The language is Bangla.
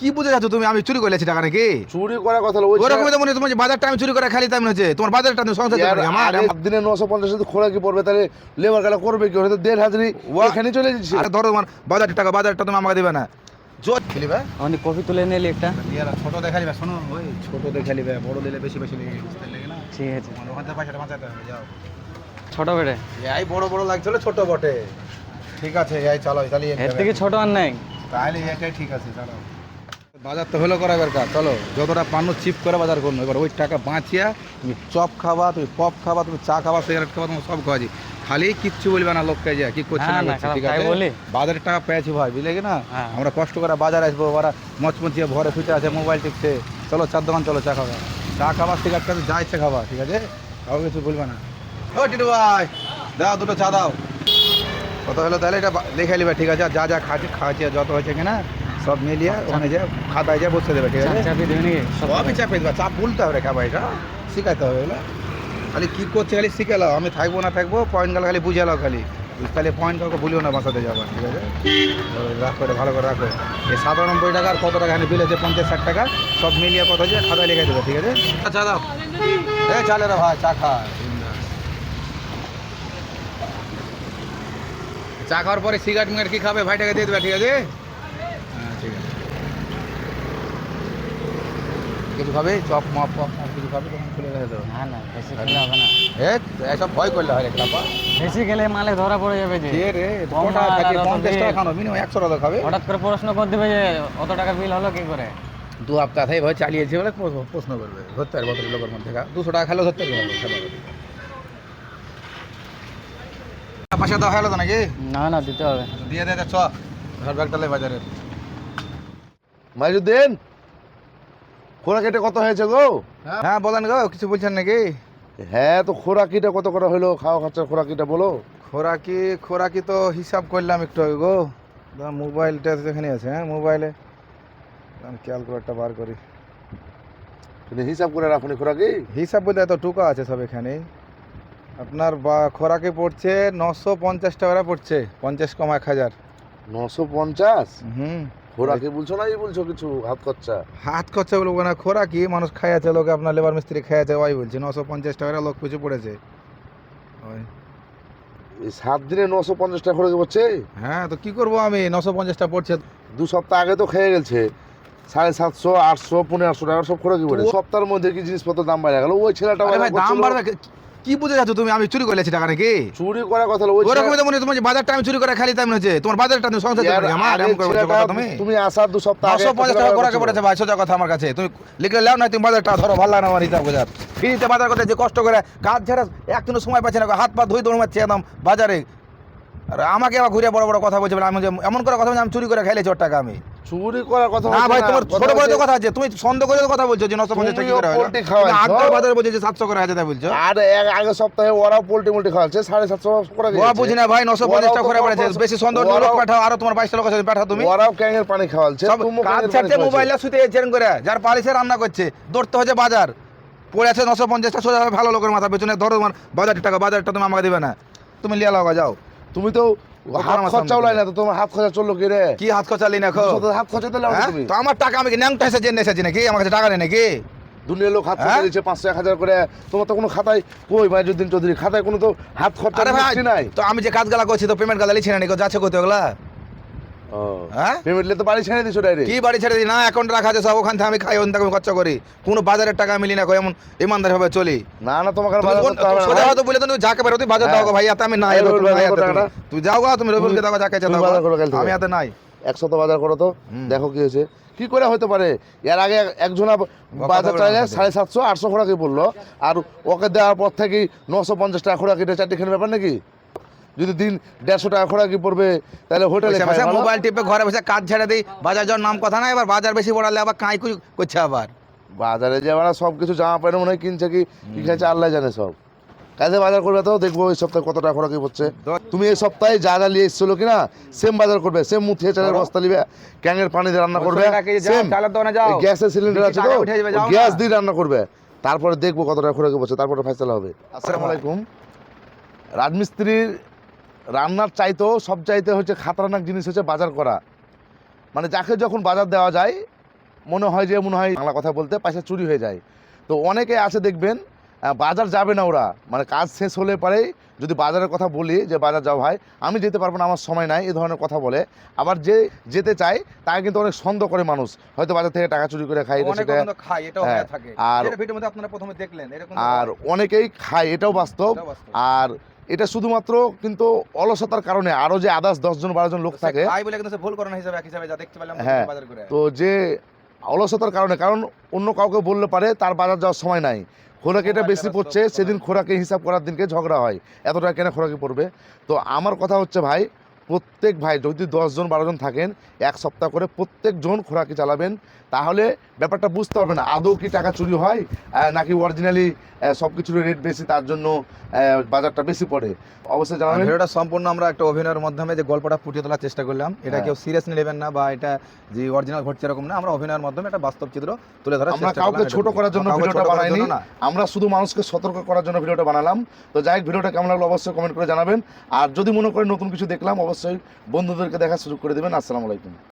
কি বুঝে যাচ্ছ তুমি? আমি চুরি করেছি টাকা নাকি? চুরি করার কথা ওই ওরকমই তো মনে তোমার যে বাজারটা আমি চুরি করে খালি তাই মনে হচ্ছে। তোমার বাজারটা তুমি সংসার চালাবে, আমার আরে দিনে নশো পঞ্চাশ খোলা কি পড়বে? তাহলে লেবার গালা করবে কি? হয়তো দেড় হাজারি এখানে চলে যাচ্ছে। আরে ধরো তোমার বাজারটা টাকা বাজারটা তুমি আমাকে দিবে না। জোর খেলিবে আমি কফি তুলে নিলি একটা। ছোট দেখা লিবে শোনো। ওই ছোট দেখা লিবে বড় দিলে বেশি বেশি লেগে তাই লেগে না? ঠিক আছে। ওখান থেকে পয়সাটা বাঁচাতে হবে যাও। ছোট বেড়ে? এই বড় বড় লাগছিল ছোট বটে। ঠিক আছে এই চলো তাহলে এর থেকে ছোট আর নাই। তাহলে এটাই ঠিক আছে চলো বাজার তো হলো করা কাজ চলো। যতটা পান্ন চিপ করে বাজার করল এবার ওই টাকা বাঁচিয়া তুমি চপ খাবা তুমি পপ খাবা তুমি চা খাবা সিগারেট খাবা তুমি সব খাওয়াছি খালি কিচ্ছু বলবে না লোককে যে কি করছে হ্যাঁ, না করছে, ঠিক আছে? বাজারের টাকা পেয়েছি ভাই বুঝলে কি না? হ্যাঁ। আমরা কষ্ট করে বাজার আসব ওরা মচমচিয়ে ভরে ফিটে আছে মোবাইল টিপছে। চলো চার দোকান চলো চা খাবা। চা খাবা সিগারেট খাবে যা ইচ্ছে খাবা ঠিক আছে? কাউকে কিছু বলবে না। ও টিটু ভাই দাও দুটো চা দাও। কত হলো তাহলে এটা লিখে নেবে ঠিক আছে? আর যা যা খাচ্ছি খাচ্ছি আর যত হয়েছে কিনা। সব মিলিয়ে ওখানে যে খাতায় যে বসে দেবে ঠিক আছে? সবই চাপে দেবে চাপ বলতে হবে রে খাবা এটা শিখাইতে হবে এগুলো খালি কী করছে খালি শিখে লাও আমি থাকব না থাকব পয়েন্ট গাল খালি বুঝে লাও খালি। খালি পয়েন্ট কাউকে ভুলিও না বাসাতে যাব ঠিক আছে? তো রাখো এটা ভালো করে রাখো এই সাতানব্বই টাকা আর কত টাকা এখানে বিল আছে? পঞ্চাশ ষাট টাকা সব মিলিয়ে কত হচ্ছে খাতায় লিখে দেবে ঠিক আছে? চা দাও। এ চালে রে ভাই চা খা। চা খাওয়ার পরে সিগারেট মিগারেট কি খাবে? ভাইটাকে দিয়ে দেবে ঠিক আছে হ্যাঁ ঠিক আছে কিছু খাবে চপ মপ কিছু খাবে তখন খুলে রেখে দেবো। না না বেশি খেলে হবে না। এ এসব ভয় করলে হয় রে খাবা বেশি খেলে মালে ধরা পড়ে যাবে যে। কে রে কটা আর পঞ্চাশ টাকা খানো মিনিমাম একশো টাকা খাবে। হঠাৎ করে প্রশ্ন করে দিবে যে অত টাকা বিল হলো কি করে? দু সপ্তাহ থেকে ভয় চালিয়েছে বলে প্রশ্ন- প্রশ্ন করবে। ধরতে পারবে অত লোকের মধ্যে দুশো টাকা খেলেও ধরতে পারবে খেলা দেওয়া হলো তো নাকি? না না দিতে হবে। দিয়ে দে দে, চ। ঘর ব্যাগটা বাজারে মাইজুদ্দিন খোরা কেটে কত হয়েছে গো? হ্যাঁ। বলেন গো কিছু বলছেন নাকি? হ্যাঁ তো খোরাকিটা কত করে হলো? খাওয়া খরচা খোরাকিটা বলো। খোরাকি খোরাকি তো হিসাব করলাম একটু আগে গো। মোবাইলটা যেখানে আছে হ্যাঁ মোবাইলে। ক্যালকুলেটরটা বার করি। তুমি হিসাব করে রাখুনি খোরাকি? হিসাব বলতে এত টুকা আছে সব এখানে। আপনার বা খোরাকে পড়ছে নশো পঞ্চাশ টাকা পড়ছে পঞ্চাশ কম এক হাজার। নশো পঞ্চাশ? হুম। খোরাকি বলছো না এই বলছো কিছু হাত খরচা? হাত খরচা বলব না খোরাকি মানুষ খাইয়াছে লোকে আপনার লেবার মিস্ত্রি খাইয়াছে ওই বলছে নশো পঞ্চাশ টাকা লোক পিছু পড়েছে। ওই। এই সাত দিনে নশো পঞ্চাশ টাকা খোরাকি পড়ছে? হ্যাঁ তো কি করব আমি? নশো পঞ্চাশটা পড়ছে। দু সপ্তাহ আগে তো খেয়ে গেছে। সাড়ে সাতশো আটশো পনেরো আটশো টাকা সব খোরাকি পড়ে। সপ্তাহের মধ্যে কি জিনিসপত্র দাম বাড়ে গেল? ওই ছেলেটা দাম বাড়বে কি- বুঝে যাচ্ছ তুমি? আমি চুরি করেছি টাকা নাকি? চুরি করার কথা ওই ওরকমই তো মনে তোমার যে বাজারটা আমি চুরি করে খালি তাই মনে হচ্ছে। তোমার বাজারটা তুমি সংসার চালাবে, আমার এমন করে কথা তুমি। তুমি আসার দু সপ্তাহ আগে নশো একটা পঞ্চাশ ছেলে টাকা বাজার করাকে পড়েছে ভাই সোজা কথা আমার কাছে। তুমি লিখে লাও না তুমি বাজারটা ধরো ভালো লাগে না আমার হিসাব বোঝার। ফ্রিতে বাজার করতে যে কষ্ট করে কাজ ছাড়া একদিনও সময় পাচ্ছে না হাত পা ধুই দৌড় মারছে একদম বাজারে। আর আমাকে আবার ঘুরে বড় বড় কথা বলছে বলে আমি যে এমন করে কথা বলছি, আমি চুরি করে খাইলেছি ওর টাকা আমি। চুরি করার কথা না ভাই তোমার ছোট বড় কথা আছে তুমি সন্দেহ করে কথা বলছো যে নশো পঞ্চাশ টাকা করে। আগের বাজারে বলছো যে সাতশো করে আছে তাই বলছো? আর আগের সপ্তাহে ওরাও পোল্ট্রি মোল্ট্রি খাওয়াচ্ছে সাড়ে সাতশো করে ও বুঝি না ভাই নশো পঞ্চাশ টাকা করে পড়েছে বেশি সন্দেহ লোক পাঠাও আরও তোমার বাইশটা লোক আছে পাঠাও তুমি। ওরাও ক্যাঙের পানি খাওয়াচ্ছে কাজ ছাড়ছে। মোবাইলে শুতে চেন করে যার পালিশে রান্না করছে দৌড়তে হচ্ছে বাজার। পড়ে আছে নশো পঞ্চাশটা সোজা ভালো লোকের মাথা পেছনে ধরো তোমার বাজারের টাকা বাজারটা তুমি আমাকে দিবে না। তুমি লিয়া লাগা যাও। তুমি তো হাত খরচাও লাই না তো তোমার হাত খরচা চলল কি রে কি হাত খরচা হাত দিলে হ্যাঁ? তুমি। তো আমার টাকা আমি যে ন্যাংটা এসে জেনে এসেছি নাকি? আমার কাছে টাকা নেই নাকি? দুনিয়ার লোক হাত খরচা হ্যাঁ? দিচ্ছে পাঁচশো এক হাজার করে। তোমার তো কোনো খাতায় কই মাইজুদ্দিন চৌধুরী? খাতায় কোনো তো হাত খরচা নাই। তো আমি যে কাজগুলা করছি তো পেমেন্ট গালা লিখছি না নাকি? যাচ্ছে কোথায় ওগুলা পেমেন্ট তো বাড়ি ছেড়ে দিছো ডাইরেক্ট কি বাড়ি ছেড়ে না অ্যাকাউন্ট রাখা আছে সব ওখান থেকে আমি খাই ওখান থেকে আমি খরচা করি। কোনো বাজারের টাকা মিলি না এমন ইমানদার ভাবে চলি। না না তোমাকে না, সোজা হয়তো বলে তুমি যাকে বেরো তুমি বাজার দাও ভাই এত আমি এই তুমি যাও গো তুমি রবিলকে দাও যাকে। আমি এত নাই। একশত বাজার করো তো। দেখো কি হয়েছে। কি করে হতে পারে? এর আগে একজনা বাজার চাইলে সাড়ে সাতশো আটশো খোরাকি পড়ল আর ওকে দেওয়ার পর থেকে নশো পঞ্চাশ টাকা খোরাকিটা চারটে খেলে ব্যাপার নাকি? যদি দিন দেড়শো টাকা খোরাকি পড়বে তাহলে হোটেলে। মোবাইল টিপে ঘরে বসে কাজ ছেড়ে দিই বাজার যাওয়ার নাম কথা না এবার বাজার বেশি পড়ালে আবার কাঁই করছে আবার। বাজারে যে আমরা সব কিছু জামা প্যান্ট মনে হয় কিনছে কি কি খাইছে আল্লাহ জানে সব। কাজে বাজার করবে তো দেখব এই সপ্তাহে কত টাকা খোরাকি পড়ছে। তুমি এই সপ্তাহে যা যা নিয়ে এসেছিল কিনা সেম বাজার করবে সেম মুথিয়ে চালের বস্তা নিবে ক্যাঙের পানি দিয়ে রান্না করবে সেম। গ্যাসের সিলিন্ডার আছে তো। গ্যাস দিয়ে রান্না করবে। তারপরে দেখব কত টাকা খোরাকি পড়ছে তারপরে ফেসলা হবে। আসসালামু আলাইকুম। রাজমিস্ত্রির রান্নার চাইতেও সব চাইতে হচ্ছে খাতরানাক জিনিস হচ্ছে বাজার করা। মানে যাকে যখন বাজার দেওয়া যায় মনে হয় যে মনে হয় বাংলা কথা বলতে পয়সা চুরি হয়ে যায়। তো অনেকে আছে দেখবেন বাজার যাবে না ওরা। মানে কাজ শেষ হলে পরেই যদি বাজারের কথা বলি যে বাজার যাও ভাই আমি যেতে পারব না আমার সময় নাই এ ধরনের কথা বলে। আবার যে যেতে চায় তাকে কিন্তু অনেক সন্দেহ করে মানুষ। হয়তো বাজার থেকে টাকা চুরি করে সেটা খায় এটাও হ্যাঁ, থাকে। আর- আর অনেকেই খায় এটাও বাস্তব। আর এটা শুধুমাত্র কিন্তু অলসতার কারণে আরও যে আদার্স দশজন বারোজন লোক থাকে। ভুল করেন হিসাবে এক হিসাবে যা দেখতে পেলাম হ্যাঁ, তো যে অলসতার কারণে কারণ অন্য কাউকে বললে পারে তার বাজার যাওয়ার সময় নাই। খোরাকি এটা বেশি পড়ছে সেদিন খোরাকে খোরাকি হিসাব করার দিনকে ঝগড়া হয়। এত টাকা কেন খোরাকি পড়বে? তো আমার কথা হচ্ছে ভাই প্রত্যেক ভাই যদি দশজন বারোজন থাকেন এক সপ্তাহ করে প্রত্যেকজন খোরাকি চালাবেন তাহলে ব্যাপারটা বুঝতে পারবে না। আদৌ কি টাকা চুরি হয় নাকি অরিজিনালি সব কিছুর রেট বেশি তার জন্য বাজারটা বেশি পড়ে? অবশ্যই জানাবেন। ভিডিওটা সম্পূর্ণ আমরা একটা অভিনয়ের মাধ্যমে যে গল্পটা ফুটিয়ে তোলার চেষ্টা করলাম এটা হ্যাঁ। কেউ সিরিয়াস নেবেন না বা এটা যে অরিজিনাল ঘটছে এরকম না আমরা অভিনয়ের মাধ্যমে একটা বাস্তব চিত্র তুলে ধরার আমরা কাউকে ছোট করার জন্য ভিডিওটা বানাইনি। না। আমরা শুধু মানুষকে সতর্ক করার জন্য ভিডিওটা বানালাম। তো যাই হোক ভিডিওটা কেমন লাগল অবশ্যই কমেন্ট করে জানাবেন। আর যদি মনে করেন নতুন কিছু দেখলাম অবশ্যই বন্ধুদেরকে দেখার সুযোগ করে দেবেন। আসসালামু আলাইকুম।